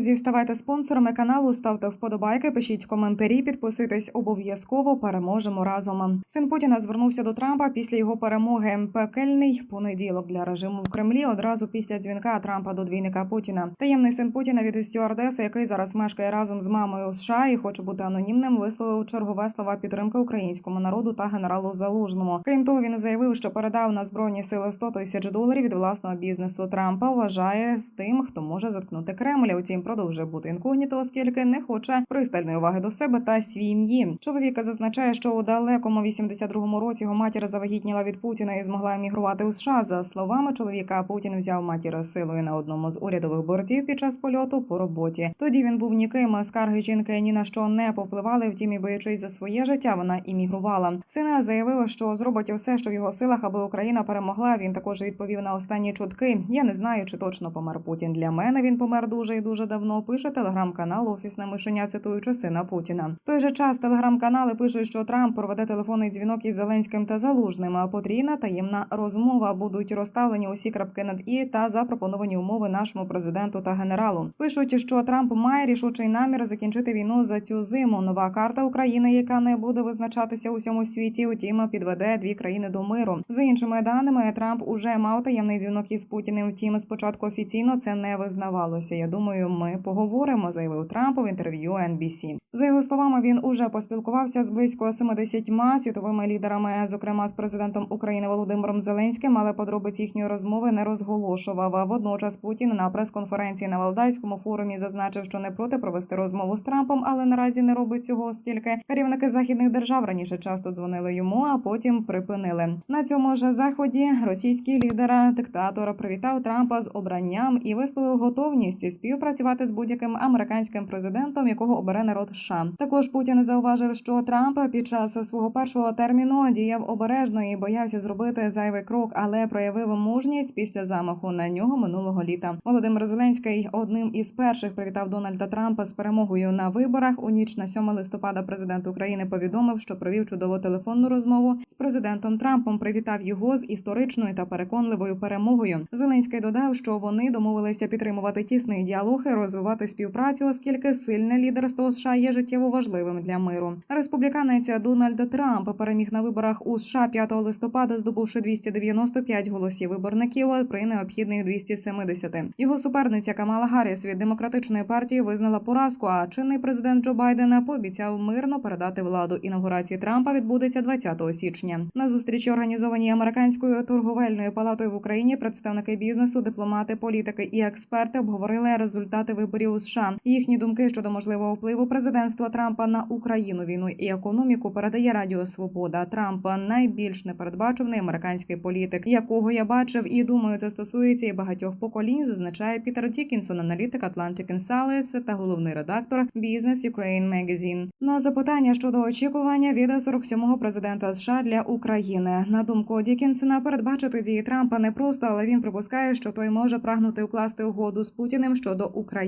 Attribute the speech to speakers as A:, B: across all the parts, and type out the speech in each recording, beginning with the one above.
A: Друзі, ставайте спонсорами каналу, ставте вподобайки, пишіть коментарі, підписуйтесь обов'язково. Переможемо разом. Син Путіна звернувся до Трампа після його перемоги. Пекельний понеділок для режиму в Кремлі. Одразу після дзвінка Трампа до двійника Путіна. Таємний син Путіна від стюардеси, який зараз мешкає разом з мамою у США і хоче бути анонімним, висловив чергове слова підтримки українському народу та генералу Залужному. Крім того, він заявив, що передав на збройні сили 100 тисяч доларів від власного бізнесу. Трампа вважає тим, хто може заткнути Кремль. Утім, продовжує бути інкогніто, оскільки не хоче пристальної уваги до себе та свім'ї. Чоловіка зазначає, що у далекому 82-му році його матір завагітніла від Путіна і змогла емігрувати у США. За словами чоловіка, Путін взяв матір силою на одному з урядових бортів під час польоту по роботі. Тоді він був ніким. Скарги жінки ні на що не повпливали. Втім, і боячись за своє життя, вона іммігрувала. Сина заявив, що зробить усе, що в його силах, аби Україна перемогла. Він також відповів на останні чутки. Я не знаю, чи точно помер Путін. Для мене він помер дуже і дуже давно. Пише телеграм-канал Офісне мишеня, цитуючи сина Путіна. В той же час телеграм-канали пишуть, що Трамп проведе телефонний дзвінок із Зеленським та Залужним. А потрійна таємна розмова будуть розставлені усі крапки над і та запропоновані умови нашому президенту та генералу. Пишуть, що Трамп має рішучий намір закінчити війну за цю зиму. Нова карта України, яка не буде визначатися у всьому світі, утім підведе дві країни до миру. За іншими даними, Трамп уже мав таємний дзвінок із Путіним. Втім, спочатку офіційно це не визнавалося. Я думаю, ми поговоримо, заявив Трамп у інтерв'ю NBC. За його словами, він уже поспілкувався з близько 70 світовими лідерами, зокрема з президентом України Володимиром Зеленським, але подробиць їхньої розмови не розголошував. Водночас Путін на прес-конференції на Валдайському форумі зазначив, що не проти провести розмову з Трампом, але наразі не робить цього, оскільки керівники західних держав раніше часто дзвонили йому, а потім припинили. На цьому ж заході російський лідер диктатор привітав Трампа з обранням і висловив готовність співпрацювати з будь-яким американським президентом, якого обере народ США. Також Путін зауважив, що Трамп під час свого першого терміну діяв обережно і боявся зробити зайвий крок, але проявив мужність після замаху на нього минулого літа. Володимир Зеленський одним із перших привітав Дональда Трампа з перемогою на виборах. У ніч на 7 листопада президент України повідомив, що провів чудову телефонну розмову з президентом Трампом. Привітав його з історичною та переконливою перемогою. Зеленський додав, що вони домовилися підтримувати тісний діалог і розвивати співпрацю, оскільки сильне лідерство США є життєво важливим для миру. Республіканець Дональд Трамп переміг на виборах у США 5 листопада, здобувши 295 голосів виборників при необхідних 270. Його суперниця Камала Гарріс від демократичної партії визнала поразку. А чинний президент Джо Байден пообіцяв мирно передати владу. Інаугурації Трампа відбудеться 20 січня. На зустрічі організованій американською торговельною палатою в Україні представники бізнесу, дипломати, політики і експерти обговорили результати виборів у США. Їхні думки щодо можливого впливу президентства Трампа на Україну, війну і економіку передає Радіо Свобода. Трамп найбільш непередбачуваний американський політик, якого я бачив, і думаю, це стосується і багатьох поколінь. Зазначає Пітер Дікінсон, аналітик Atlantic Insights та головний редактор Business Ukraine Magazine. На запитання щодо очікування від 47-го президента США для України. На думку Дікінсона, передбачити дії Трампа непросто, але він припускає, що той може прагнути укласти угоду з Путіним щодо України.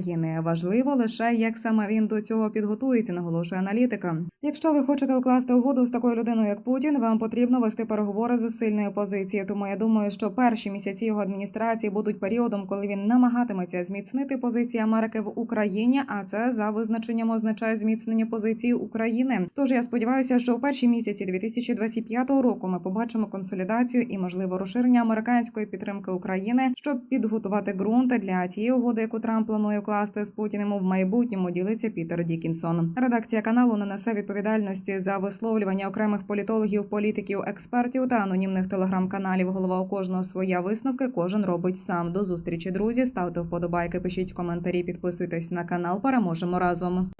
A: Важливо лише як саме він до цього підготується, наголошує аналітика. Якщо ви хочете укласти угоду з такою людиною, як Путін, вам потрібно вести переговори з сильної позиції. Тому я думаю, що перші місяці його адміністрації будуть періодом, коли він намагатиметься зміцнити позиції Америки в Україні. А це за визначенням означає зміцнення позиції України. Тож я сподіваюся, що у перші місяці 2025 року ми побачимо консолідацію і можливо розширення американської підтримки України, щоб підготувати ґрунт для тієї угоди, яку Трамп планує укласти з Путіним в майбутньому. Ділиться Пітер Дікінсон. Редакція каналу не несе відповідальності за висловлювання окремих політологів, політиків, експертів та анонімних телеграм-каналів. Голова у кожного своя висновки. Кожен робить сам. До зустрічі, друзі. Ставте вподобайки, пишіть коментарі, підписуйтесь на канал. Переможемо разом.